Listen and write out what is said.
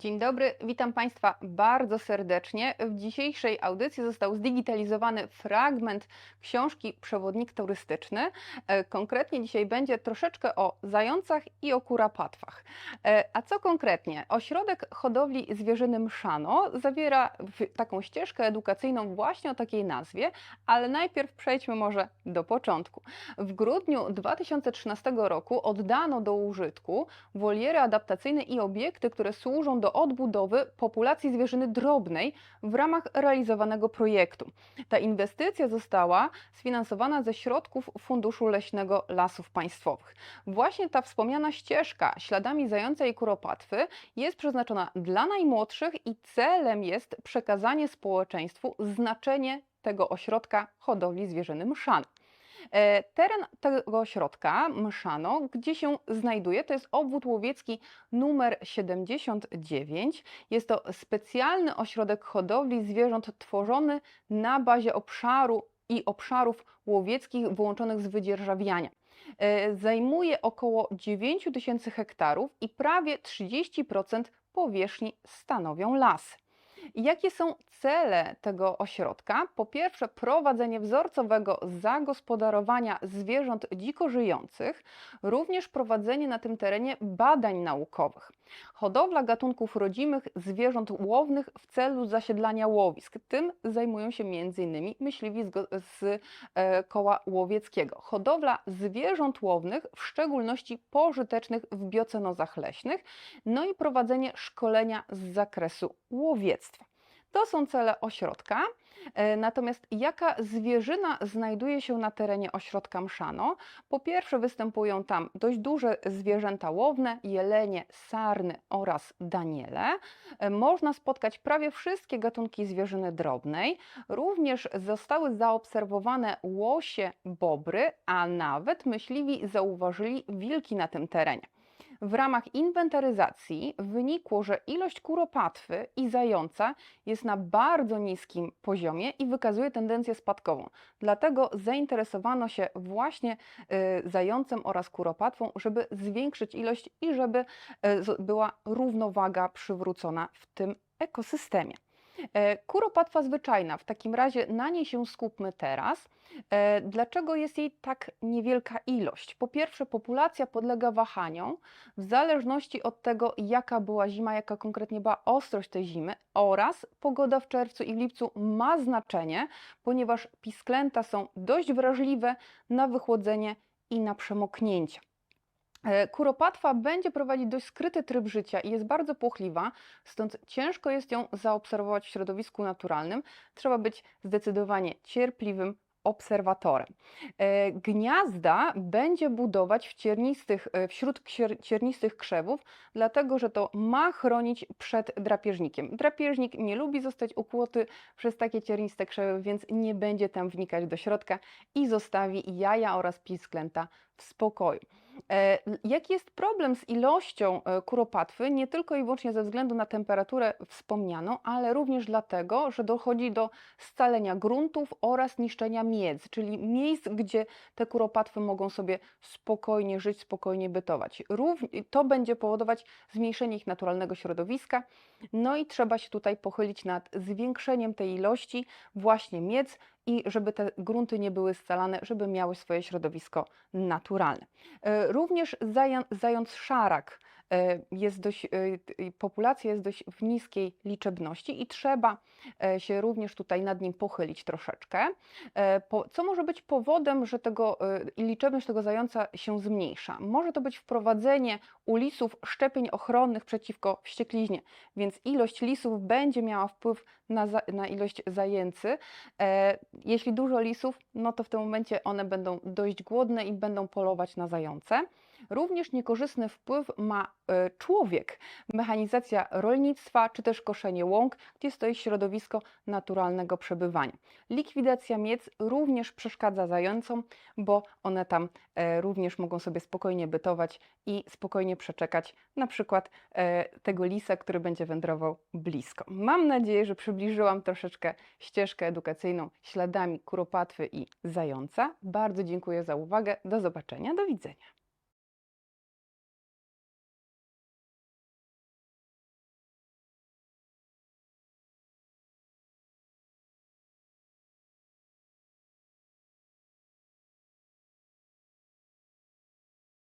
Dzień dobry, witam Państwa bardzo serdecznie. W dzisiejszej audycji został zdigitalizowany fragment książki Przewodnik turystyczny. E, Konkretnie dzisiaj będzie troszeczkę o zającach i o kuropatwach. E, A co konkretnie? Ośrodek hodowli zwierzyny Mszano zawiera taką ścieżkę edukacyjną właśnie o takiej nazwie, ale najpierw przejdźmy może do początku. W grudniu 2013 roku oddano do użytku woliery adaptacyjne i obiekty, które służą do odbudowy populacji zwierzyny drobnej w ramach realizowanego projektu. Ta inwestycja została sfinansowana ze środków Funduszu Leśnego Lasów Państwowych. Właśnie ta wspomniana ścieżka śladami zająca i kuropatwy jest przeznaczona dla najmłodszych i celem jest przekazanie społeczeństwu znaczenie tego ośrodka hodowli zwierzyny Mszan. E, Teren tego ośrodka, Mszano, gdzie się znajduje, to jest obwód łowiecki numer 79. Jest to specjalny ośrodek hodowli zwierząt tworzony na bazie obszaru i obszarów łowieckich wyłączonych z wydzierżawiania. E, Zajmuje około 9 tysięcy hektarów i prawie 30% powierzchni stanowią lasy. Jakie są cele tego ośrodka? Po pierwsze, prowadzenie wzorcowego zagospodarowania zwierząt dziko żyjących, również prowadzenie na tym terenie badań naukowych, hodowla gatunków rodzimych zwierząt łownych w celu zasiedlania łowisk. Tym zajmują się m.in. myśliwi z, z e, koła łowieckiego. Hodowla zwierząt łownych, w szczególności pożytecznych w biocenozach leśnych, no i prowadzenie szkolenia z zakresu łowiectwa. To są cele ośrodka. E, Natomiast jaka zwierzyna znajduje się na terenie ośrodka Mszano? Po pierwsze występują tam dość duże zwierzęta łowne, jelenie, sarny oraz daniele. E, Można spotkać prawie wszystkie gatunki zwierzyny drobnej. Również zostały zaobserwowane łosie, bobry, a nawet myśliwi zauważyli wilki na tym terenie. W ramach inwentaryzacji wynikło, że ilość kuropatwy i zająca jest na bardzo niskim poziomie i wykazuje tendencję spadkową. Dlatego zainteresowano się właśnie y, zającem oraz kuropatwą, żeby zwiększyć ilość i żeby y, była równowaga przywrócona w tym ekosystemie. E, Kuropatwa zwyczajna, w takim razie na niej się skupmy teraz. E, Dlaczego jest jej tak niewielka ilość? Po pierwsze, populacja podlega wahaniom w zależności od tego, jaka była zima, jaka konkretnie była ostrość tej zimy oraz pogoda w czerwcu i w lipcu ma znaczenie, ponieważ pisklęta są dość wrażliwe na wychłodzenie i na przemoknięcia. E, Kuropatwa będzie prowadzić dość skryty tryb życia i jest bardzo płochliwa, stąd ciężko jest ją zaobserwować w środowisku naturalnym. Trzeba być zdecydowanie cierpliwym obserwatorem. E, Gniazda będzie budować w ciernistych, e, wśród ciernistych krzewów, dlatego że to ma chronić przed drapieżnikiem. Drapieżnik nie lubi zostać ukłuty przez takie cierniste krzewy, więc nie będzie tam wnikać do środka i zostawi jaja oraz pisklęta w spokoju. E, Jaki jest problem z ilością e, kuropatwy? Nie tylko i wyłącznie ze względu na temperaturę wspomnianą, ale również dlatego, że dochodzi do scalenia gruntów oraz niszczenia miedz, czyli miejsc, gdzie te kuropatwy mogą sobie spokojnie żyć, spokojnie bytować. To będzie powodować zmniejszenie ich naturalnego środowiska. No i trzeba się tutaj pochylić nad zwiększeniem tej ilości właśnie miedz i żeby te grunty nie były scalane, żeby miały swoje środowisko naturalne. E, Również zając szarak jest dość, e, populacja jest dość w niskiej liczebności i trzeba e, się również tutaj nad nim pochylić troszeczkę. E, Co może być powodem, że tego, e, liczebność tego zająca się zmniejsza? Może to być wprowadzenie u lisów szczepień ochronnych przeciwko wściekliźnie, więc ilość lisów będzie miała wpływ na, za, na ilość zajęcy. E, Jeśli dużo lisów, no to w tym momencie one będą dość głodne i będą polować na zające. Również niekorzystny wpływ ma e, człowiek, mechanizacja rolnictwa czy też koszenie łąk, gdzie stoi środowisko naturalnego przebywania. Likwidacja miec również przeszkadza zającom, bo one tam e, również mogą sobie spokojnie bytować i spokojnie przeczekać na przykład e, tego lisa, który będzie wędrował blisko. Mam nadzieję, że przybliżyłam troszeczkę ścieżkę edukacyjną śladami kuropatwy i zająca. Bardzo dziękuję za uwagę. Do zobaczenia, do widzenia.